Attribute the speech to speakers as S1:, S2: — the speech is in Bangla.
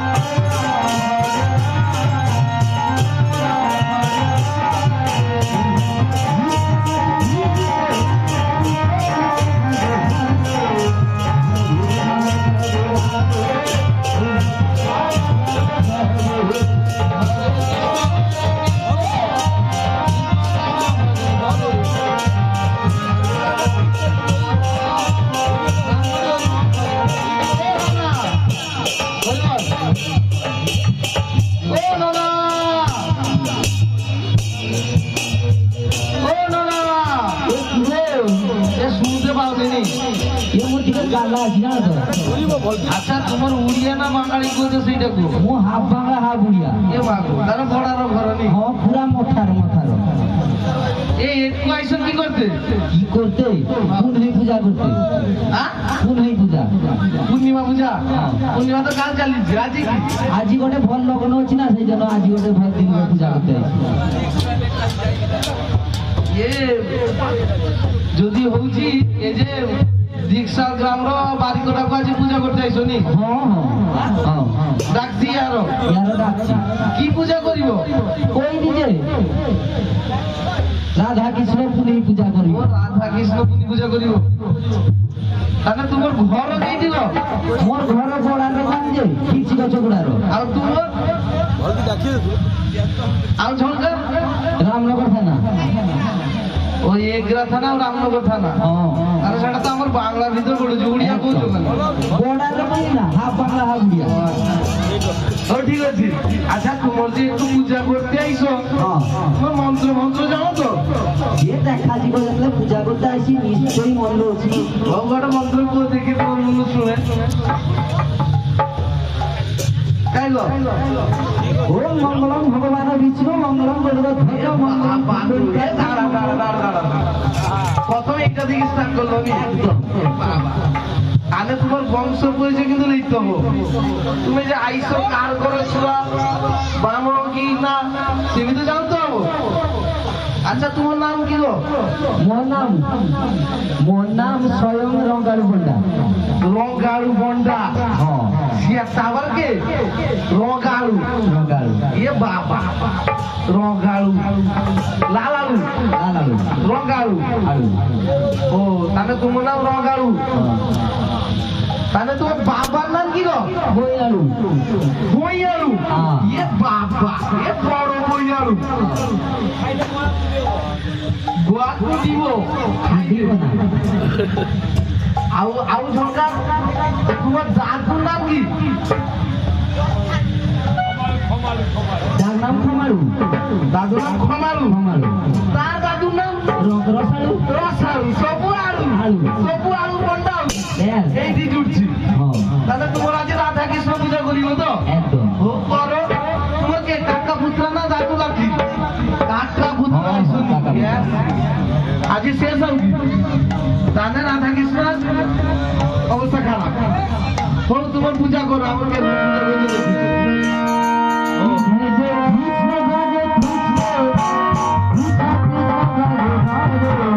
S1: Thank you.
S2: এমন দিকে গালা আছে না
S1: আচ্ছা তোমার উড়িয়া না বাঙালি কইতে সেইটা কো
S2: মো হাফ বাংলা হাফ উড়িয়া
S1: এ বাবু তারা বড়ার ঘর নি
S2: হ পুরা মথার মথার
S1: এই একটু আইসো কি করতে
S2: কি করতে কোন হই পূজা করতে
S1: হ্যাঁ
S2: কোন হই পূজা
S1: পূর্ণিমা পূজা পূর্ণিমা তো কাল চালিয়েছে আজ কি
S2: আজি গোটে ভালো লগন হচ্ছে না সেই জন্য আজি গোটে ভালো দিন পূজা করতে
S1: যদি হଉଛି করতে আইছো নি
S2: হ্যাঁ
S1: ডাকছি আর।
S2: ডাকছি
S1: কি পূজা করিব?
S2: কই দিছে রাধা কৃষ্ণ পুনি পূজা করিব।
S1: রাধা কৃষ্ণ কোন পূজা করিব। তাহলে তোমার ঘর নেই দিল?
S2: মোর ঘর পড়ার গান যে কিছু গছ গুড়ার।
S1: আর তোমার? আর ঝলকা?
S2: রামনগর থানা।
S1: ওই এগরা থানা রামনগর থানা।
S2: হ্যাঁ
S1: সেটা তো আমার বাংলার ভিতর পড়েছে উড়িয়া কইছো যে একটু পূজা করতে আইছো
S2: হ্যাঁ।
S1: তোমার মন্ত্র মন্ত্র জানো তো?
S2: যে দেখা জীব দেখলে পূজা করতে আসি নিশ্চয়ই মন্দ আছে।
S1: ভগবান মন্ত্র করে দেখে তোমার শুনে। তাই গো?
S2: ওম মঙ্গলম ভগবান বিষ্ণু মঙ্গলম গণপতি মঙ্গলম
S1: দাঁড়া, দাঁড়া, দাঁড়া, দাঁড়া, দাঁড়া। প্রথমে এটা দিকে স্টার্ট করল আমি।
S2: একদম।
S1: তোমার বংশ পরিচয় কিন্তু লিখতে হবে। তুমি যে আইসো কার করে তো জানতে হবে আচ্ছা তোমার নাম কি গো
S2: মোর নাম মোর নাম স্বয়ং রঙ্গালু পণ্ডা
S1: রগাড়ু বন্ডা
S2: হ্যাঁ
S1: সিয়া সাবার কে রগাড়ু
S2: রঙ্গালু
S1: এ বাবা রগাড়ু লালালু
S2: লালালু
S1: রগাড়ু
S2: আলু
S1: ও তাহলে তোমার নাম রগাড়ু
S2: হ্যাঁ
S1: তাহলে তোমার বাবার নাম কি গো
S2: বইয়ালু
S1: বইয়ালু
S2: হ্যাঁ।
S1: এ বাবা এ বড় বইয়ালু গোয়াকু দিব।
S2: দিব
S1: আউ আউ ঝঙ্কার তোমার দাদুর নাম কি?
S2: যার নাম খমালু
S1: দাদুর নাম খমালু
S2: খমালু
S1: তার দাদুর নাম
S2: রসালু।
S1: রসালু। সবু আলু।
S2: আলু।
S1: সবু আলু বন্ডাল এই দি জুড়ছি তাহলে তোমার কাকা পুত্র
S2: হ্যাঁ, হ্যাঁ, কাকা পুত্র।
S1: আজ শেষ তাহলে রাধা কৃষ্ণ। অবস্থা খারাপ। হলো তোমার পূজা করো আমাকে পূজা করে